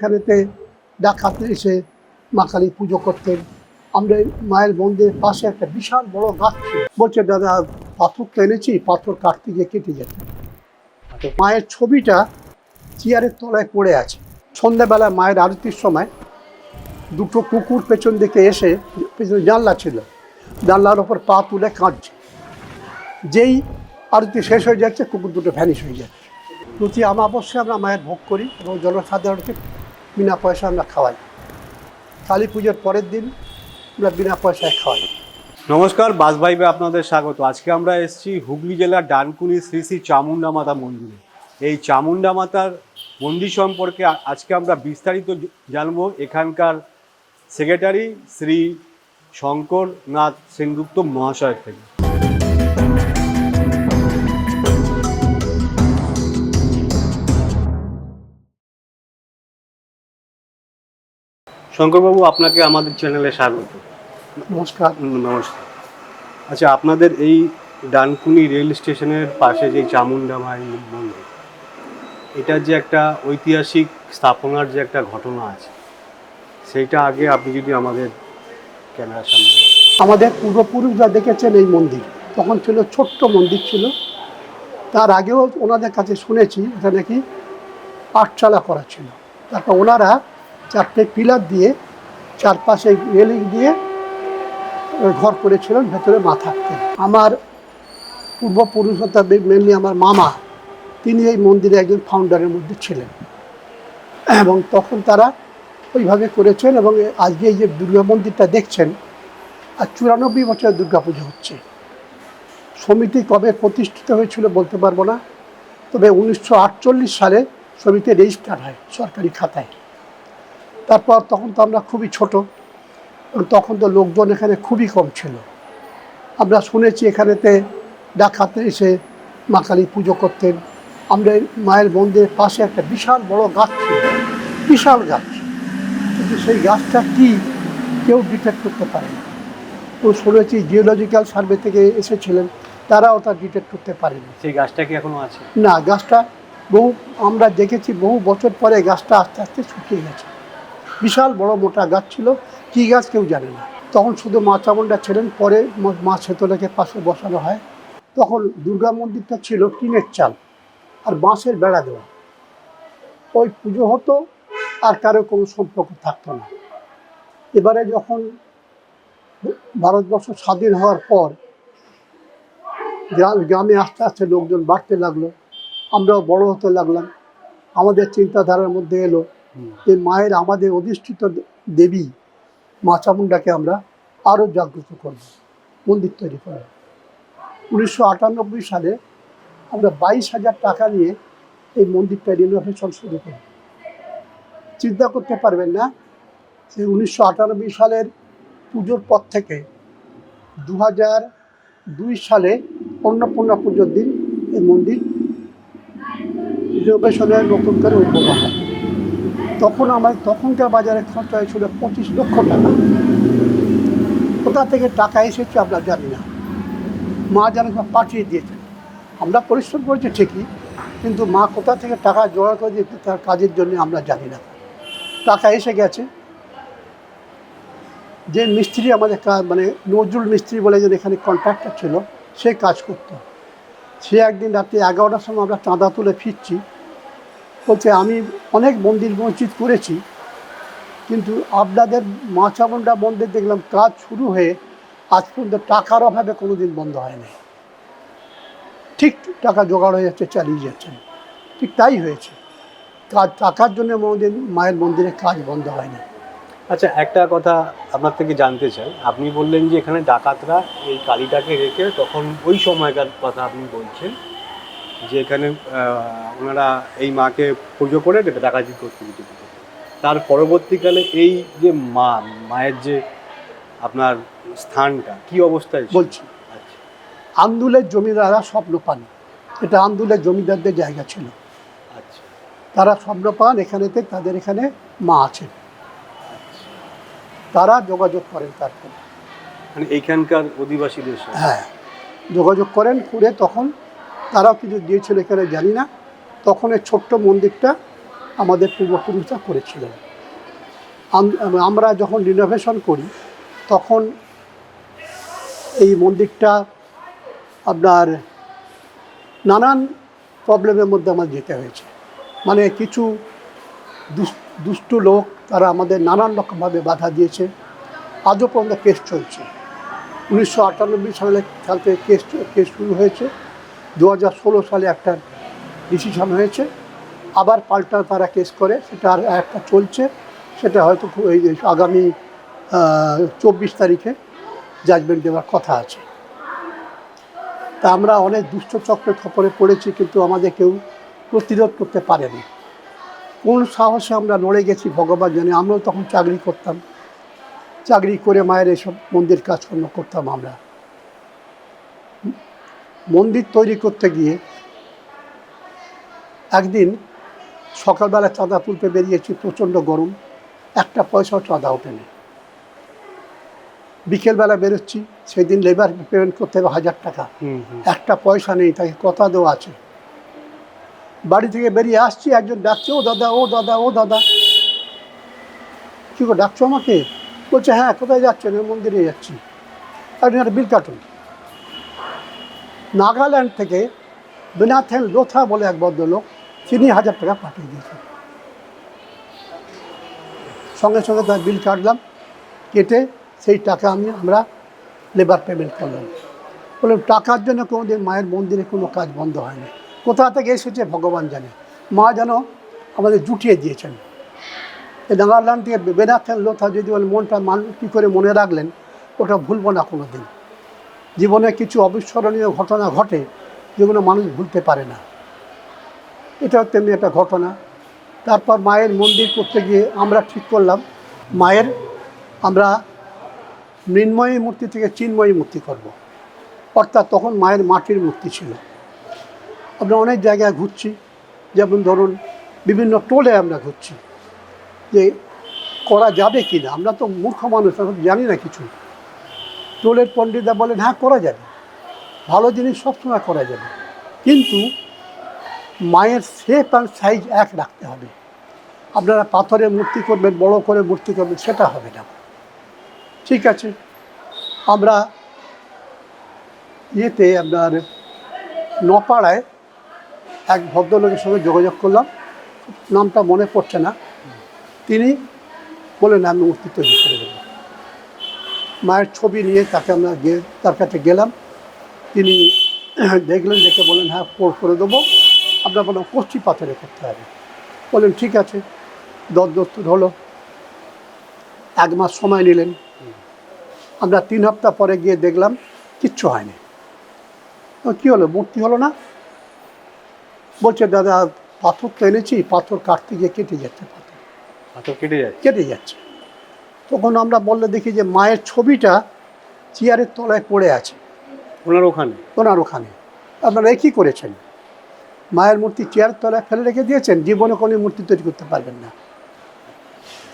এখানেতে ডাকাতে এসে মা কালী পুজো করতেন। আমরা মায়ের মন্দিরের পাশে একটা বিশাল বড় গাছ ছিল। বলছে, দাদা, পাথর তো এনেছি, পাথর কাটতে গিয়ে কেটে যেত মায়ের ছবিটা চেয়ারের তলায় পড়ে আছে। সন্ধ্যাবেলা মায়ের আরতির সময় দুটো কুকুর পেছন দিকে এসে পেছনে জানলা ছিল। জানলার ওপর পা তুলে কাঁদছে। যেই আরতি শেষ হয়ে যাচ্ছে, কুকুর দুটো ভ্যানিশ হয়ে যাচ্ছে। প্রতি অমাবস্যায় আমরা মায়ের ভোগ করি এবং জনসাধারণকে বিনা পয়সা আমরা খাওয়াই। কালী পুজোর পরের দিন আমরা বিনা পয়সায় খাওয়াই। নমস্কার, বাস ভাইবে আপনাদের স্বাগত। আজকে আমরা এসেছি হুগলি জেলার ডানকুনি শ্রী শ্রী চামুন্ডা মাতা মন্দিরে। এই চামুন্ডা মাতার মন্দির সম্পর্কে আজকে আমরা বিস্তারিত জানব। এখানকার সেক্রেটারি শ্রী শঙ্কর নাথ সেনগুপ্ত মহাশয়ের থেকে। শঙ্করবাবু আপনাকে আমাদের চ্যানেলে স্বাগত। নমস্কার। নমস্কার। আচ্ছা আপনাদের এই ডানকুনি রেল স্টেশনের পাশে যে চামুন্ডা মায়ের মন্দির এটা যে একটা ঐতিহাসিক স্থাপনার যে একটা ঘটনা আছে সেইটা আগে আপনি যদি আমাদের ক্যামেরার সামনে। আমাদের পূর্বপুরুষরা দেখেছেন এই মন্দির তখন ছিল ছোট্ট মন্দির ছিল। তার আগেও ওনাদের কাছে শুনেছি এটা নাকি আটচালা করা ছিল। তারপর ওনারা চারটে পিলার দিয়ে চারপাশে রেলিং দিয়ে ঘর করেছিলেন ভেতরে মা থাকতেন আমার পূর্বপুরুষ মেনলি আমার মামা, তিনি এই মন্দিরে একজন ফাউন্ডারের মধ্যে ছিলেন। এবং তখন তারা ওইভাবে করেছেন এবং আজকে এই যে দুর্গা মন্দিরটা দেখছেন, আর চুরানব্বই বছর দুর্গাপুজো হচ্ছে। সমিতি কবে প্রতিষ্ঠিত হয়েছিল বলতে পারব না, তবে উনিশশো আটচল্লিশ সালে সমিতি রেজিস্টার হয় সরকারি খাতায়। তারপর তখন তো আমরা খুবই ছোট তখন তো লোকজন এখানে খুবই কম ছিল। আমরা শুনেছি এখানেতে ডাকাতে এসে মা কালী পুজো করতেন। আমরা মায়ের মন্দিরের পাশে একটা বিশাল বড় গাছ ছিল বিশাল গাছ। কিন্তু সেই গাছটা কি কেউ ডিটেক্ট করতে পারে না তো শুনেছি জিওলজিক্যাল সার্ভে থেকে এসেছিলেন তারাও তা ডিটেক্ট করতে পারেনি। সেই গাছটা কি এখনও আছে? না গাছটা বহু আমরা দেখেছি বহু বছর পরে গাছটা আস্তে আস্তে শুকিয়ে গেছে। বিশাল বড় মোটা গাছ ছিল। কী গাছ কেউ জানে না। তখন শুধু মা চামুন্ডা ছিলেন। পরে ম- ছেতলাকে পাশে বসানো হয়। তখন দুর্গা মন্দিরটা ছিল টিনের চাল আর বাঁশের বেড়া দেওয়া। ওই পুজো হতো আর কারও কোনো সম্পর্ক থাকতো না। এবারে যখন ভারতবর্ষ স্বাধীন হওয়ার পর গ্রামে আস্তে আস্তে লোকজন বাড়তে লাগল। আমরাও বড় হতে লাগলাম। আমাদের চিন্তাধারার মধ্যে এলো যে মায়ের আমাদের অধিষ্ঠিত দেবী মা চামুন্ডাকে আমরা আরও জাগ্রত করব। মন্দির তৈরি করব উনিশশো আটানব্বই সালে আমরা বাইশ হাজার টাকা নিয়ে এই মন্দিরটা রিনোভেশন শুরু করি। চিন্তা করতে পারবেন না যে উনিশশো আটানব্বই সালের পুজোর পর থেকে দু হাজার দুই সালে অন্নপূর্ণা পুজোর দিন এই মন্দির রিনোভেশনের নতুন করে উদ্বোধন হয়। তখন আমার তখনকার বাজারে খরচা হয়েছিল পঁচিশ লক্ষ টাকা। কোথা থেকে টাকা এসেছে আমরা জানি না। মা যেন পাঠিয়ে দিয়েছে। আমরা পরিশ্রম করেছি ঠিকই, কিন্তু মা কোথা থেকে টাকা জোগাড় করে দিয়েছে তার কাজের জন্য আমরা জানি না। টাকা এসে গেছে। যে মিস্ত্রি আমাদের কা- মানে নজরুল মিস্ত্রি বলে যে এখানে কন্ট্রাক্টর ছিল, সে কাজ করতো। সে একদিন রাত্রি এগারোটার সময় আমরা চাঁদা তুলে ফিরছি। বলছে আমি অনেক মন্দির মসজিদ করেছি, কিন্তু আপনাদের মা চামুন্ডা মন্দির দেখলাম কাজ শুরু হয়ে আজ পর্যন্ত টাকার অভাবে কোনো দিন বন্ধ হয়নি। ঠিক টাকা জোগাড় হয়ে যাচ্ছে, চালিয়ে যাচ্ছেন ঠিক তাই হয়েছে। কাজ, টাকার জন্য মন্দির মায়ের মন্দিরে কাজ বন্ধ হয়নি। আচ্ছা একটা কথা আপনার থেকে জানতে চাই। আপনি বললেন যে এখানে ডাকাতরা এই কালীটাকে রেখে তখন ওই সময়কার কথা আপনি বলছেন। যে এখানে ওনারা এই মাকে পুজো করে এটা ডাকাতি করতে তার পরবর্তীকালে এই যে মা মায়ের যে আপনার স্থানটা কি অবস্থায় বলছি আচ্ছা। আন্দুলের জমিদাররা স্বপ্ন পান এটা আন্দুলের জমিদারদের জায়গা ছিল। আচ্ছা। তারা স্বপ্ন পান এখানেতে তাদের এখানে মা আছেন। তারা যোগাযোগ করেন তারপর। মানে এইখানকার অধিবাসীদের হ্যাঁ। যোগাযোগ করেন করে তখন তারাও কিছু দিয়েছিল এখানে, জানি না। তখন এই ছোট্ট মন্দিরটা আমাদের পূর্বপুরুষরা করেছিলেন আমরা যখন রিনোভেশন করি, তখন এই মন্দিরটা আপনার নানান প্রবলেমের মধ্যে আমার যেতে হয়েছে। মানে কিছু দুষ্টু লোক, তারা আমাদের নানান রকমভাবে বাধা দিয়েছে। আজও পর্যন্ত কেস চলছে। উনিশশো আটানব্বই সালে সাল থেকে কেস কেস শুরু হয়েছে। দু হাজার ষোলো সালে একটা ডিসিশন হয়েছে। আবার পাল্টা তারা কেস করে, সেটা আর একটা চলছে। সেটা হয়তো এই আগামী চব্বিশ তারিখে জাজমেন্ট দেওয়ার কথা আছে। তা আমরা অনেক দুষ্ট চক্রের খপরে পড়েছি, কিন্তু আমাদের কেউ প্রতিরোধ করতে পারেনি। কোন সাহসে আমরা নড়ে গেছি ভগবান জানে, আমরাও তখন চাকরি করতাম। চাকরি করে মায়ের এসব মন্দির কাজকর্ম করতাম আমরা। মন্দির তৈরি করতে গিয়ে একদিন সকালবেলা চাঁদা তুলতে বেরিয়েছি প্রচণ্ড গরম। একটা পয়সাও চাঁদা ওঠেনি। বিকেলবেলা বেরোচ্ছি সেদিন লেবার পেমেন্ট করতে হবে হাজার টাকা। একটা পয়সা নেই তাকে কথা দেওয়া আছে। বাড়ি থেকে বেরিয়ে আসছি একজন ডাকছে ও দাদা ও দাদা ও দাদা। কি গো ডাকছো আমাকে? বলছে হ্যাঁ কোথায় যাচ্ছেন? মন্দিরে যাচ্ছি। আপনি একটা বিল কাটুন। নাগাল্যান্ড থেকে বিনাথেন লোথা বলে এক ভদ্রলোক তিনি হাজার টাকা পাঠিয়ে দিয়েছেন। সঙ্গে সঙ্গে তার বিল কাটলাম, কেটে সেই টাকা আমি, আমরা লেবার পেমেন্ট করলাম। বললাম, টাকার জন্য কোনোদিন মায়ের মন্দিরে কোনো কাজ বন্ধ হয়নি। কোথা থেকে এসেছে ভগবান জানে। মা যেন আমাদের জুটিয়ে দিয়েছেন। এই নাগাল্যান্ড থেকে বেনাথেন লোথা যদি বলে, মনটা মান কী করে মনে রাখলেন, ওটা ভুলবো না কোনো দিন জীবনে কিছু অবিস্মরণীয় ঘটনা ঘটে যেগুলো মানুষ ভুলতে পারে না। এটাও তেমনি একটা ঘটনা। তারপর মায়ের মন্দির করতে গিয়ে আমরা ঠিক করলাম, মায়ের আমরা মৃন্ময়ী মূর্তি থেকে চিন্ময়ী মূর্তি করব। অর্থাৎ তখন মায়ের মাটির মূর্তি ছিল। আমরা অনেক জায়গায় ঘুরছি, যেমন ধরুন বিভিন্ন টোলে আমরা ঘুরছি যে করা যাবে কি না আমরা তো মূর্খ মানুষ জানি না কিছু। টোলের পণ্ডিতরা বলেন হ্যাঁ করা যাবে। ভালো জিনিস সবসময় করা যাবে। কিন্তু মায়ের শেপ অ্যান্ড সাইজ এক রাখতে হবে। আপনারা পাথরে মূর্তি করবেন, বড় করে মূর্তি করবেন, সেটা হবে না। ঠিক আছে? আমরা ইয়েতে আপনার নপাড়ায় এক ভদ্রলোকের সঙ্গে যোগাযোগ করলাম। নামটা মনে পড়ছে না। তিনি বললেন আমি মূর্তি তৈরি করে দেবো। মায়ের ছবি নিয়ে তাকে আমরা গে তার কাছে গেলাম। তিনি দেখলেন দেখে বললেন হ্যাঁ পোর করে দেবো। আমরা বললাম কষ্টি পাথরে করতে হবে। বললেন ঠিক আছে। দর দস্তুর হলো। এক মাস সময় নিলেন। আমরা তিন হপ্তাহ পরে গিয়ে দেখলাম কিচ্ছু হয়নি। তো কী হলো? মূর্তি হলো না? বলছে দাদা পাথর তো এনেছি পাথর কাটতে গিয়ে কেটে যাচ্ছে পাথর। পাথর কেটে যাচ্ছে? কেটে যাচ্ছে। তখন আমরা বললে দেখি যে মায়ের ছবিটা চেয়ারের তলায় পড়ে আছে। ওনার ওখানে? ওনার ওখানে। আপনারা কী করেছেন? মায়ের মূর্তি চেয়ার তলায় ফেলে রেখে দিয়েছেন? জীবনে কোনো মূর্তি তৈরি করতে পারবেন না।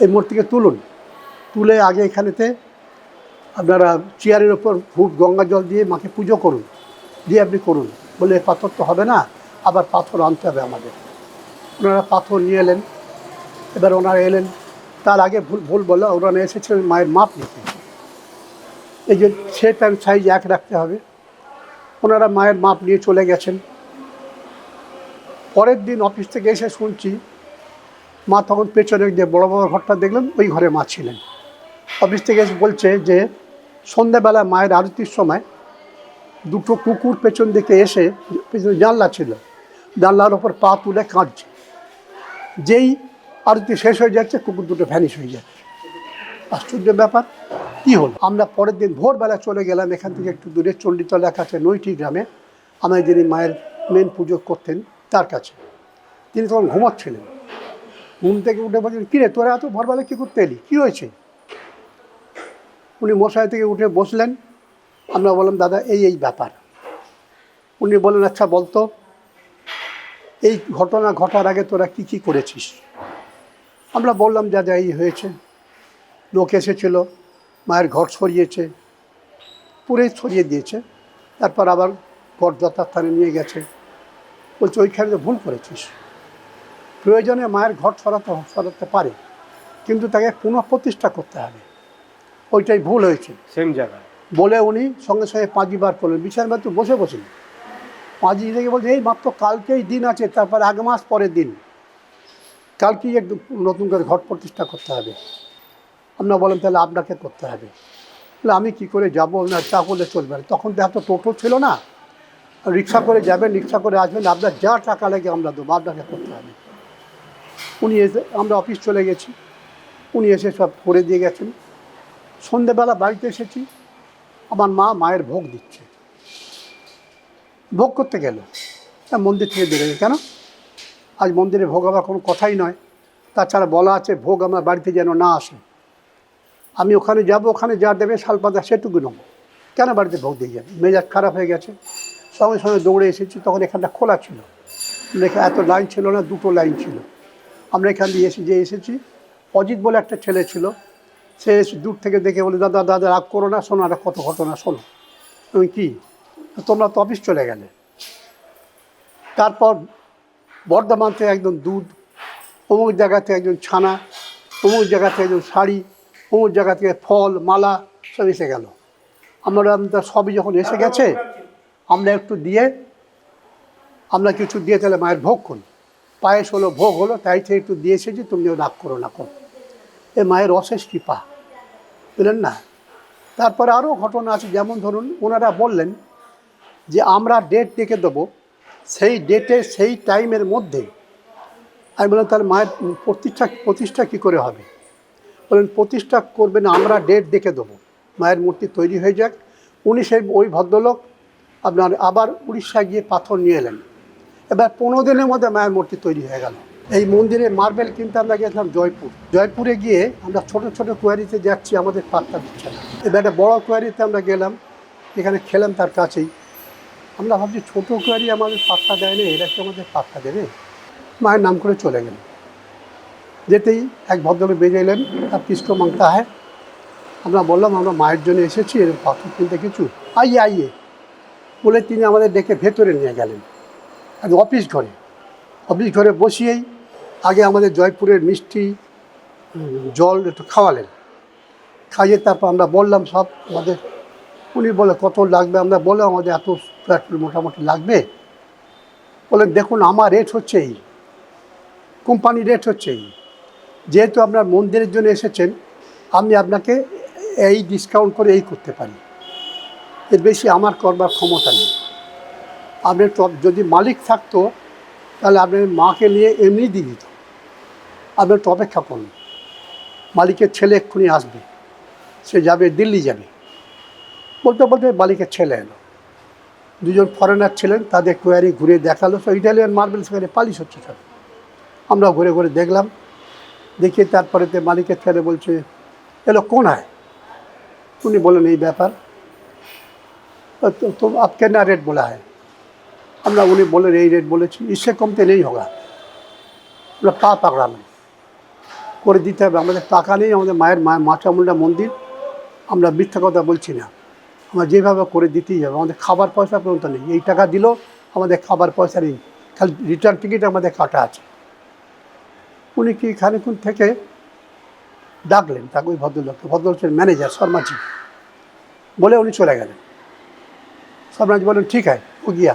এই মূর্তিকে তুলুন। তুলে আগে এখানেতে আপনারা চেয়ারের ওপর ফুট গঙ্গা জল দিয়ে মাকে পুজো করুন। দিয়ে আপনি করুন। বলে পাথর তো হবে না আবার পাথর আনতে হবে আমাদের। ওনারা পাথর নিয়ে এলেন। এবার ওনারা এলেন। তার আগে ভুল ভুল বলে ওনারা এসেছিলেন মায়ের মাপ নিতে। এই যে শেপ অ্যান্ড সাইজ এক রাখতে হবে। ওনারা মায়ের মাপ নিয়ে চলে গেছেন। পরের দিন অফিস থেকে এসে শুনছি, মা তখন পেছনে যে বড় বড় ঘরটা দেখলেন, ওই ঘরে মা ছিলেন। অফিস থেকে এসে বলছে যে, সন্ধ্যাবেলা মায়ের আরতির সময় দুটো কুকুর পেছন দিকে এসে, পেছনে জানলা ছিল, জানলার ওপর পা তুলে কাঁদছে। যেই আরতি শেষ হয়ে যাচ্ছে, কুকুর দুটো ভ্যানিশ হয়ে যাচ্ছে। আশ্চর্য ব্যাপার, কী হলো? আমরা পরের দিন ভোরবেলা চলে গেলাম, এখান থেকে একটু দূরে চণ্ডীতলা কাছে নৈটি গ্রামে। আমায় যিনি মায়ের মেন পুজো করতেন, তার কাছে। তিনি তখন ঘুমাচ্ছিলেন। ঘুম থেকে উঠে বলছেন, কিরে, তোরা এত ভোরবেলা কী করতে এলি? কী হয়েছে? উনি মশাই থেকে উঠে বসলেন। আমরা বললাম, দাদা, এই এই ব্যাপার। উনি বললেন আচ্ছা বলতো, এই ঘটনা ঘটার আগে তোরা কি কি করেছিস? আমরা বললাম যা যা এই হয়েছে। লোক এসেছিল মায়ের ঘর সরিয়েছে পুরে সরিয়ে দিয়েছে। তারপর আবার ঘর যথাস্থানে নিয়ে গেছে। বলছে ওইখানে তো ভুল করেছিস। প্রয়োজনে মায়ের ঘর সরাতে সরাতে পারে কিন্তু তাকে পুনঃপ্রতিষ্ঠা করতে হবে। ওইটাই ভুল হয়েছে। সেম জায়গায়। বলে উনি সঙ্গে সঙ্গে পাঁজি বার করলেন। বিচার মাত্র বসে বসে পাঁজি থেকে বলছে এই মাত্র কালকেই দিন আছে তারপর এক মাস পরের দিন। কালকেই একটু নতুন করে ঘট প্রতিষ্ঠা করতে হবে। আপনারা বলেন তাহলে আপনাকে করতে হবে। তাহলে আমি কি করে যাব না চা করলে চলবে না। তখন তো এত টোটো ছিল না। রিক্সা করে যাবেন, রিক্সা করে আসবেন, আপনার যা টাকা লাগে আমরা দেবো, আপনাকে করতে হবে। উনি এসে, আমরা অফিস চলে গেছি। উনি এসে সব করে দিয়ে গেছেন। সন্ধেবেলা বাড়িতে এসেছি। আমার মা মায়ের ভোগ দিচ্ছে। ভোগ করতে গেল। তা মন্দির থেকে বেরোবে কেন? আজ মন্দিরে ভোগ হওয়ার কোনো কথাই নয়। তাছাড়া বলা আছে, ভোগ আমার বাড়িতে যেন না আসে। আমি ওখানে যাব, ওখানে যা দেবে শালপাতা সেটুকু নেব। কেন বাড়িতে ভোগ দিয়ে যাবে? মেজাজ খারাপ হয়ে গেছে। সঙ্গে সঙ্গে দৌড়ে এসেছি, তখন এখানটা খোলা ছিল। লেখা এত লাইন ছিল না, দুটো লাইন ছিল। আমরা এখান দিয়ে এসে যে এসেছি, অজিত বলে একটা ছেলে ছিল। সে এসে দূর থেকে দেখে বলে, দাদা দাদা, রাগ করো না, শোনো, একটা কত ঘটনা, শোনো। তুমি কী? তোমরা তো অফিস চলে গেলে। তারপর বর্ধমান থেকে একজন দুধ, অমুক জায়গা থেকে একজন ছানা, অমুক জায়গা থেকে একজন শাড়ি, অমুক জায়গা থেকে ফল, মালা, সব এসে গেল। আমরা আমরা সবই যখন এসে গেছে, আমরা একটু দিয়ে, আমরা কিছু দিয়ে তাহলে মায়ের ভোগ করি। পায়েস হলো ভোগ হলো, তাই থেকে একটু দিয়ে এসেছি, তুমি রাগ করো না, করো। এ মায়ের অশেষ কৃপা, বুঝলেন না? তারপরে আরও ঘটনা আছে, যেমন ধরুন, ওনারা বললেন যে আমরা ডেট দেখে দেবো সেই ডেটে সেই টাইমের মধ্যে আমি বললাম, তাহলে মায়ের প্রতিষ্ঠা প্রতিষ্ঠা কী করে হবে? বলেন প্রতিষ্ঠা করবেন আমরা ডেট দেখে দেবো। মায়ের মূর্তি তৈরি হয়ে যাক। উনি সেই ওই ভদ্রলোক আপনার আবার উড়িষ্যা গিয়ে পাথর নিয়ে এলেন। এবার পনেরো দিনের মধ্যে মায়ের মূর্তি তৈরি হয়ে গেল। এই মন্দিরে মার্বেল কিনতে আমরা গেছিলাম জয়পুর। জয়পুরে গিয়ে আমরা ছোট ছোট কোয়ারিতে যাচ্ছি, আমাদের পাত্তা দিচ্ছে না। এবার একটা বড় কোয়ারিতে আমরা গেলাম, এখানে খেলাম তার কাছেই। আমরা ভাবছি ছোটো কোয়ারি আমাদের পাত্তা দেয় না, এরা কি আমাদের পাত্তা দেবে? মায়ের নাম করে চলে গেল। যেতেই এক ভদ্রলোক বেজে এলেন, তার কৃষ্ণ মাংতা হয় আমরা বললাম, আমরা মায়ের জন্য এসেছি এরকম পাথর কিনতে কিছু? আইয়ে আইয়ে। বলে তিনি আমাদের ডেকে ভেতরে নিয়ে গেলেন। এক অফিস ঘরে। অফিস ঘরে বসিয়েই আগে আমাদের জয়পুরের মিষ্টি জল একটু খাওয়ালেন। খাইয়ে তারপর আমরা বললাম, সব আমাদের, উনি বলে, কত লাগবে? আমরা বললাম, আমাদের এত ফুট মোটামুটি লাগবে। বলেন, দেখুন, আমার রেট হচ্ছে এই। কোম্পানি রেট হচ্ছে এই। যেহেতু আপনার মন্দিরের জন্য এসেছেন, আমি আপনাকে এই ডিসকাউন্ট করে এই করতে পারি। এর বেশি আমার করবার ক্ষমতা নেই। আপনার যদি মালিক থাকতো, তাহলে আপনার মাকে নিয়ে এমনি দিয়ে দিত। আপনার তো অপেক্ষা করুন। মালিকের ছেলে এক্ষুনি আসবে। সে যাবে, দিল্লি যাবে। বলতে বলতে মালিকের ছেলে এলো। দুজন ফরেনার ছিলেন, তাদের কোয়ারি ঘুরে দেখাল। সব ইটালিয়ান মার্বেল সেখানে পালিশ হচ্ছে সব। আমরা ঘুরে ঘুরে দেখলাম। দেখে তারপরেতে মালিকের ছেলে বলছে এলো কোন হয় উনি বলেন এই ব্যাপার। তো তো আপকে না রেট বলা হয়? আমরা, উনি বলেন এই রেট বলেছি। ইসে কমতে নেই হোগা। আমরা পা পাকড়ালাম। করে দিতে হবে। আমাদের টাকা নেই। আমাদের মায়ের মায়ের মাচামুন্ডা মন্দির। আমরা মিথ্যা কথা বলছি না। আমরা যেভাবে করে দিতেই হবে। আমাদের খাবার পয়সা পর্যন্ত নেই। এই টাকা দিল, আমাদের খাবার পয়সা নেই। খালি রিটার্ন টিকিট আমাদের কাটা আছে। উনি কি খানিক্ষণ থেকে ডাকলেন, তাকে ওই ভদ্রলোককে। ভদ্রলোকের ম্যানেজার শর্মাজি। বলে উনি চলে গেলেন। শর্মাজি বলেন ঠিক আছে, ও গিয়া।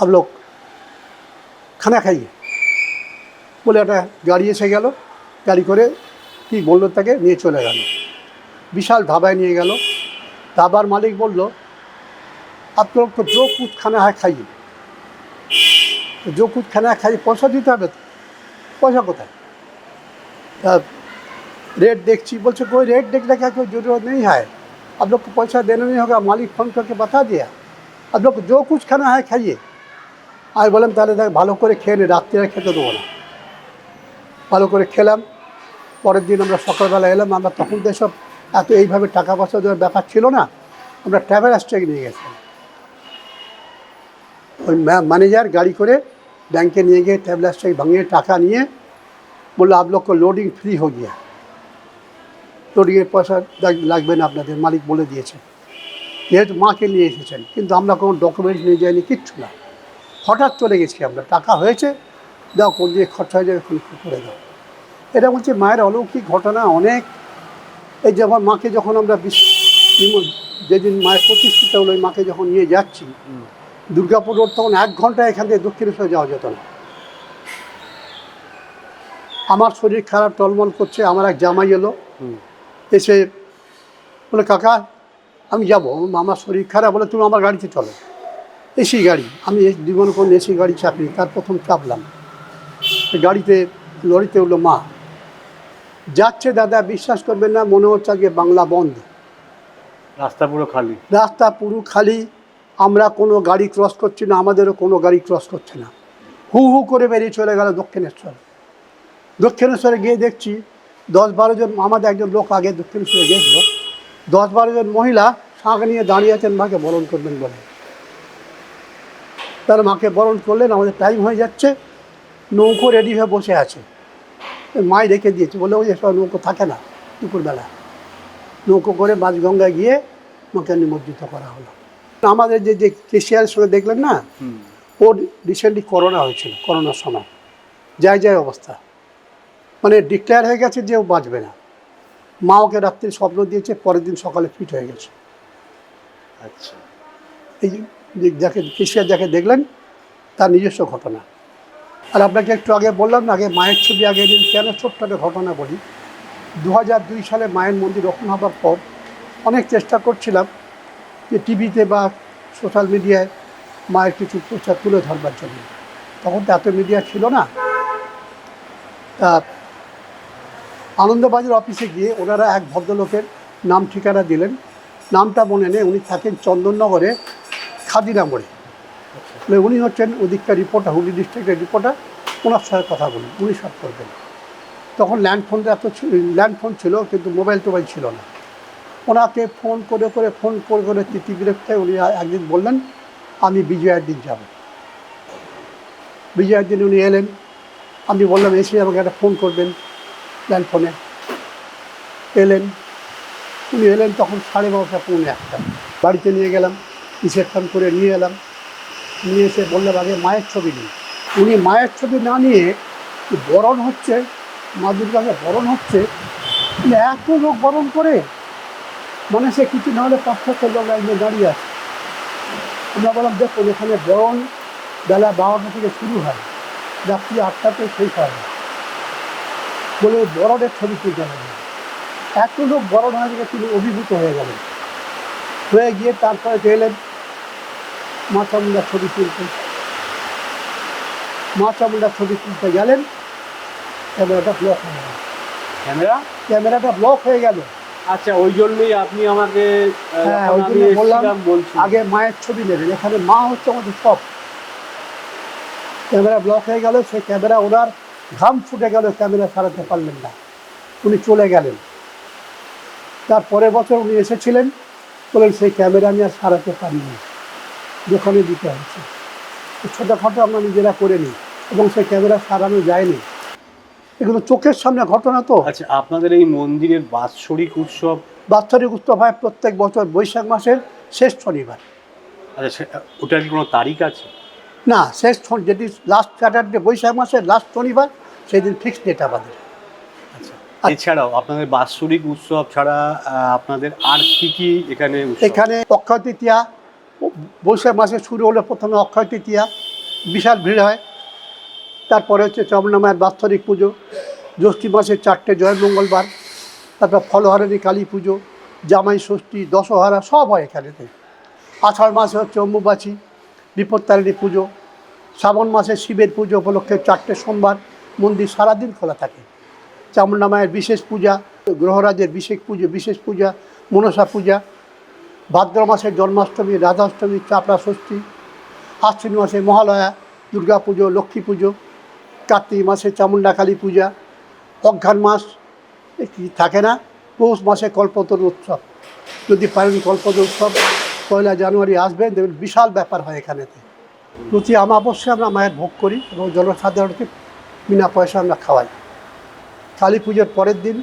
আর লোক, খানা খাইয়ে। বলে একটা গাড়ি এসে গেল। গাড়ি করে কি বলল তাকে? নিয়ে চলে গেল। বিশাল ধাবায় নিয়ে গেল। দাবার মালিক বলল, আপনার তো জো কুৎখানা হয় খাই জো কুৎখানা খাই পয়সা দিতে হবে তো। পয়সা কোথায়? রেট দেখছি, বলছে, কই রেট দেখলে কেউ জরুর নেই হয়। আপনার তো পয়সা দেনে নেই হোক মালিক ফোন করে বাতা দিয়া। আপনার জো কুৎখানা হয় খাইয়ে। আমি বললাম, তাহলে দেখ, ভালো করে খেয়ে নি রাত্রে খেতে দেবো না। ভালো করে খেলাম। পরের দিন আমরা সকালবেলা এলাম, আমরা তখন যেসব এত এইভাবে টাকা পয়সা দেওয়ার ব্যাপার ছিল না, আমরা ট্রাভেল স্ট্রাইক নিয়ে গেছিলাম। ওই ম্যানেজার গাড়ি করে ব্যাংকে নিয়ে গিয়ে ট্রাভেল স্ট্রাইক ভাঙিয়ে টাকা নিয়ে বলল আপ লোডিং ফ্রি হয়ে গিয়া। লোডিংয়ের পয়সা লাগবে না আপনাদের, মালিক বলে দিয়েছে। যেহেতু মাকে নিয়ে এসেছেন, কিন্তু আমরা কোনো ডকুমেন্টস নিয়ে যাইনি, কিচ্ছু না। হঠাৎ চলে গেছি আমরা, টাকা হয়েছে, দাও কোন দিকে খরচা হয়ে যাবে করে দাও। এটা হচ্ছে মায়ের অলৌকিক ঘটনা অনেক এই যখন মাকে যখন আমরা যেদিন মায়ের প্রতিষ্ঠিত হলো ওই মাকে যখন নিয়ে যাচ্ছি দুর্গাপুর রোড তখন এক ঘণ্টা এখান থেকে দক্ষিণেশ্বর যাওয়া যেত না। আমার শরীর খারাপ টলমল করছে আমার এক জামাই এলো এসে বলে কাকা আমি যাব। আমার শরীর খারাপ বলে তুমি আমার গাড়িতে চলো। এসি গাড়ি আমি জীবন কোন এসি গাড়ি চাপি তার প্রথম চাপলাম। গাড়িতে লরিতে উঠল মা। যাচ্ছে দাদা বিশ্বাস করবেন না মনে হচ্ছে আজকে বাংলা বন্ধ। রাস্তা পুরো খালি। রাস্তা পুরো খালি আমরা কোনো গাড়ি ক্রস করছি না আমাদেরও কোনো গাড়ি ক্রস করছে না। হু হু করে বেরিয়ে চলে গেল দক্ষিণেশ্বর। দক্ষিণেশ্বরে গিয়ে দেখছি দশ বারো জন আমাদের একজন লোক আগে দক্ষিণেশ্বরে গেছিল দশ বারো জন মহিলা শাঁখ নিয়ে দাঁড়িয়ে আছেন মাকে বরণ করবেন বলে। তার মাকে বরণ করলেন আমাদের টাইম হয়ে যাচ্ছে নৌকো রেডি হয়ে বসে আছে। মাই রেখে দিয়েছে। বলে ওই সব নৌকো থাকে না দুপুরবেলা। নৌকো করে মাঝগঙ্গায় গিয়ে মাকে নিমজ্জিত করা হলো। আমাদের যে যে কেশিয়ারের সঙ্গে দেখলেন না। ওর রিসেন্টলি করোনা হয়েছিল করোনার সময়। যায় যায় অবস্থা। মানে ডিক্লেয়ার হয়ে গেছে যে ও বাঁচবে না। মা ওকে রাত্রি স্বপ্ন দিয়েছে পরের দিন সকালে ফিট হয়ে গেছে। আচ্ছা। এই যে যাকে কেশিয়ার যাকে দেখলেন তার নিজস্ব ঘটনা। আর আপনাকে একটু আগে বললাম না, আগে মায়ের ছবি আগে দিন। কেন ছোট্ট একটা ঘটনা বলি? দু হাজার দুই সালে মায়ের মন্দির রক্ষণ হবার পর অনেক চেষ্টা করছিলাম যে টিভিতে বা সোশ্যাল মিডিয়ায় মায়ের কিছু প্রচার তুলে ধরবার জন্য। তখন তো এত মিডিয়া ছিল না। তা আনন্দবাজার অফিসে গিয়ে ওনারা এক ভদ্রলোকের নাম ঠিকানা দিলেন। নামটা মনে নেই, উনি থাকেন চন্দননগরে খাদিনা মোড়ে। তাহলে উনি হচ্ছেন ওদিককার রিপোর্টার হুগলি ডিস্ট্রিক্টের রিপোর্টার ওনার সঙ্গে কথা বলুন উনি সব করবেন। তখন ল্যান্ডফোন এত ল্যান্ডফোন ছিল, কিন্তু মোবাইল টোবাইল ছিল না। ওনাকে ফোন করে করে ফোন করে করে তিতি বিরক্ত উনি একদিন বললেন, আমি বিজয়ের দিন যাব। বিজয়ের দিন উনি এলেন, আমি বললাম, এসে আমাকে একটা ফোন করবেন ল্যান্ড ফোনে এলেন, উনি এলেন তখন সাড়ে বারোটা পৌনে একটা বাড়িতে নিয়ে গেলাম রিসেপশন করে নিয়ে এলাম। নিয়ে এসে বললাম আগে মায়ের ছবি নিই উনি মায়ের ছবি না নিয়ে বরণ হচ্ছে? মা দুর্গাকে বরণ হচ্ছে? এত লোক বরণ করে মানে সে কিছু না হলে ছশো লোক একদিন দাঁড়িয়ে আছে। আমরা বললাম দেখুন এখানে বরণ বেলা বারোটা থেকে শুরু হয়, রাত্রি আটটাতে শেষ হয় বলে বরণের ছবি তুলতে হবে এত লোক বরণ হয়ে গেলে তিনি অভিভূত হয়ে গেলেন। হয়ে গিয়ে তারপরে গেলেন মা চামুন্ডার ছবি তুলতে। মা চামুন্ডার ছবি তুলতে গেলেন ক্যামেরাটা ব্লক হয়ে গেল। ক্যামেরা? ক্যামেরাটা ব্লক হয়ে গেল। আচ্ছা ওই জন্যই আপনি আমাকে হ্যাঁ, ওই জন্য বললাম, আগে মায়ের ছবি নেবেন। এখানে মা হচ্ছে আমাদের সব। ক্যামেরা ব্লক হয়ে গেল সেই ক্যামেরা ওনার ঘাম ফুটে গেল ক্যামেরা সারাতে পারলেন না। উনি চলে গেলেন। তার পরের বছর উনি এসেছিলেন বলেন সেই ক্যামেরা আমি আর সারাতে পারিনি। দোকানে দিতে হয়েছে ছোটোখাটো আমরা নিজেরা করে নিই এবং সেই ক্যামেরা সারানো যায়নি। এগুলো চোখের সামনে ঘটনা তো। আচ্ছা আপনাদের এই মন্দিরের বাৎসরিক উৎসব? বাৎসরিক উৎসব হয় প্রত্যেক বছর বৈশাখ মাসের শেষ শনিবার। আচ্ছা ওটার কি কোনো তারিখ আছে? না শেষ যেটি লাস্ট স্যাটারডে বৈশাখ মাসের লাস্ট শনিবার সেদিন ফিক্সড ডেট আমাদের। আচ্ছা এছাড়াও আপনাদের বাৎসরিক উৎসব ছাড়া আপনাদের আর কি কি এখানে এখানে অক্ষয় তৃতীয়া বৈশাখ মাসে শুরু হলো প্রথমে অক্ষয় তৃতীয়া, বিশাল ভিড় হয়। তারপরে হচ্ছে চমনামায়ের বাৎসরিক পুজো, জ্যৈষ্ঠী মাসের চারটে জয় মঙ্গলবার, তারপর ফলহারিণী কালী পুজো, জামাই ষষ্ঠী, দশহারা সব হয় এখানেতে। আষাঢ় মাসে হচ্ছে অম্বুবাচী, বিপত্তারিণী পুজো, শ্রাবণ মাসে শিবের পুজো উপলক্ষে চারটে সোমবার, মন্দির সারাদিন খোলা থাকে। চামুন্ডা মায়ের বিশেষ পূজা, গ্রহরাজের বিশেষ পুজো, বিশেষ পূজা, মনসা পূজা ভাদ্র মাসে জন্মাষ্টমী রাধাষ্টমী চাপড়া ষষ্ঠী আশ্বিন মাসে মহালয়া, দুর্গা পুজো, লক্ষ্মী পুজো, কার্তিক মাসে চামুন্ডা কালী পূজা, অঘ্রাণ মাস কি থাকে না, পৌষ মাসে কল্পতরু উৎসব। যদি পারেন কল্পতরু উৎসব, পয়লা জানুয়ারি আসবেন, দেখবেন বিশাল ব্যাপার হয় এখানেতে। প্রতি আমাবস্যায় আমরা মায়ের ভোগ করি এবং জনসাধারণকে বিনা পয়সা আমরা খাওয়াই। কালী পুজোর পরের দিন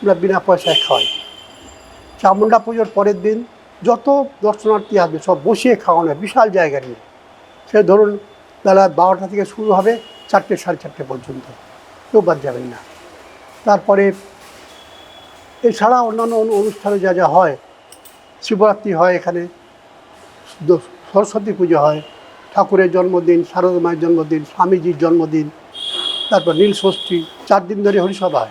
আমরা বিনা পয়সায় খাওয়াই। চামুন্ডা পুজোর পরের দিন যত দর্শনার্থী আসবে সব বসিয়ে খাওয়ানো হয়, বিশাল জায়গা নিয়ে। সে ধরুন বেলা বারোটা থেকে শুরু হবে চারটে সাড়ে চারটে পর্যন্ত। কেউ বাদ যাবেন না। তারপরে এছাড়া অন্যান্য অনু- অনুষ্ঠানে যা যা হয় শিবরাত্রি হয় এখানে সরস্বতী পুজো হয় ঠাকুরের জন্মদিন শারদা মায়ের জন্মদিন স্বামীজির জন্মদিন তারপর নীল ষষ্ঠী চার দিন ধরে হরিসভা হয়।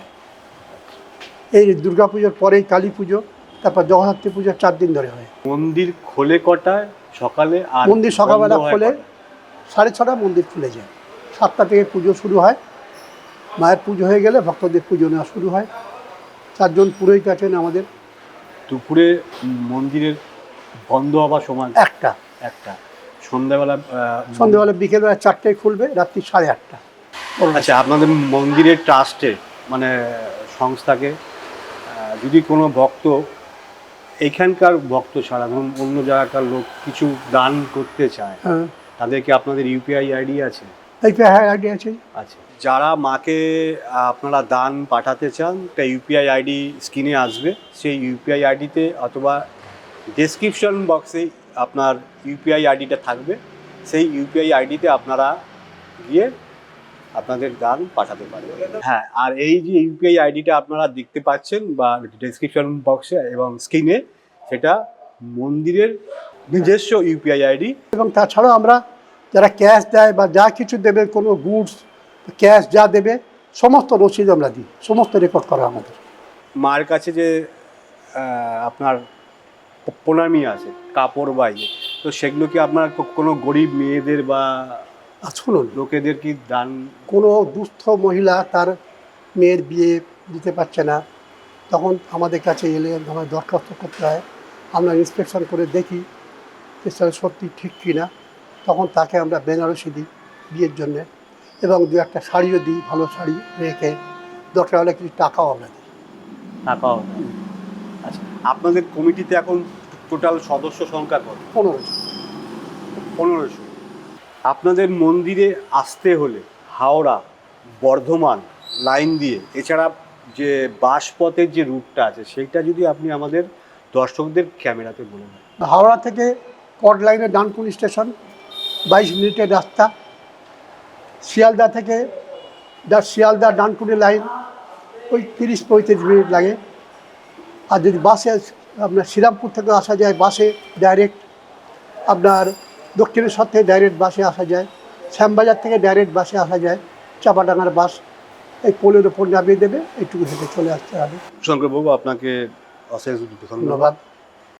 এই দুর্গা পুজোর পরেই কালী পুজো তারপর জগদ্ধাত্রী পুজো চার দিন ধরে হয়। মন্দির খোলে কটায়? সকালে আর মন্দির সকালবেলা খোলে সাড়ে ছটা মন্দির খুলে যায়। সাতটা থেকে পুজো শুরু হয়। মায়ের পুজো হয়ে গেলে ভক্তদের পুজো নেওয়া শুরু হয়। চারজন পুরোহিত আছেন আমাদের। দুপুরে মন্দিরের বন্ধ হবার সময়? একটা। একটা। সন্ধ্যাবেলা সন্ধ্যেবেলা বিকেলবেলা চারটায় খুলবে রাত্রি সাড়ে আটটা। আচ্ছা আপনাদের মন্দিরের ট্রাস্টে মানে সংস্থাকে যদি কোনো ভক্ত এখানকার ভক্ত ছাড়া ধরুন অন্য জায়গাকার লোক কিছু দান করতে চায় হ্যাঁ। তাদেরকে আপনাদের ইউপিআই আইডি আছে? হ্যাঁ আইডি আছে। আচ্ছা। যারা মাকে আপনারা দান পাঠাতে চান তা ইউপিআই আইডি স্ক্রিনে আসবে। সেই ইউপিআই আইডিতে অথবা ডেসক্রিপশন বক্সে আপনার ইউপিআই আইডিটা থাকবে। সেই ইউপিআই আইডিতে আপনারা গিয়ে আপনাদের দান পাঠাতে পারবেন হ্যাঁ আর এই যে ইউপিআই আইডিটা আপনারা দেখতে পাচ্ছেন বা ডেসক্রিপশন বক্সে এবং স্ক্রিনে সেটা মন্দিরের নিজস্ব ইউপিআই আইডি। এবং তাছাড়াও আমরা যারা ক্যাশ দেয় বা যা কিছু দেবে কোনো গুডস ক্যাশ যা দেবে সমস্ত রসিদ আমরা দিই সমস্ত রেকর্ড করা আমাদের। মার কাছে যে আপনার প্রণামী আছে কাপড় বা ইয়ে তো সেগুলো কি আপনার কোনো গরিব মেয়েদের বা শুনুন। লোকেদের কি দান কোনো দুস্থ মহিলা তার মেয়ের বিয়ে দিতে পারছে না। তখন আমাদের কাছে এলে আমাদের দরখাস্ত করতে হয়। আমরা ইন্সপেকশন করে দেখি সেটা সত্যি ঠিক কি না তখন তাকে আমরা বেনারসি দিই বিয়ের জন্যে এবং দু একটা শাড়িও দিই ভালো শাড়ি রেখে। দরকার হলে কিছু টাকাও আমরা দিই। টাকাও? আচ্ছা আপনাদের কমিটিতে এখন টোটাল সদস্য সংখ্যা কত? পনেরো জন। পনেরোশো আপনাদের মন্দিরে আসতে হলে হাওড়া, বর্ধমান লাইন দিয়ে, এছাড়া যে বাস পথের যে রুটটা আছে, সেইটা যদি আপনি আমাদের দর্শকদের ক্যামেরাতে বলে দেন। হাওড়া থেকে কট লাইনে ডানকুনি স্টেশন, বাইশ মিনিটের রাস্তা। শিয়ালদা থেকে দা শিয়ালদা ডানকুনি লাইন, ওই তিরিশ পঁয়ত্রিশ মিনিট লাগে। আর যদি বাসে আপনার শ্রীরামপুর থেকে আসা যায়, বাসে ডাইরেক্ট আপনার দক্ষিণেশ্বর থেকে ডাইরেক্ট বাসে আসা যায় শ্যামবাজার থেকে ডাইরেক্ট বাসে আসা যায় চাপাডাঙ্গার বাস এই পোলের ওপর নামিয়ে দেবে এইটুকু হেঁটে চলে আসতে হবে। শঙ্করবাবু আপনাকে অশেষ ধন্যবাদ। ধন্যবাদ।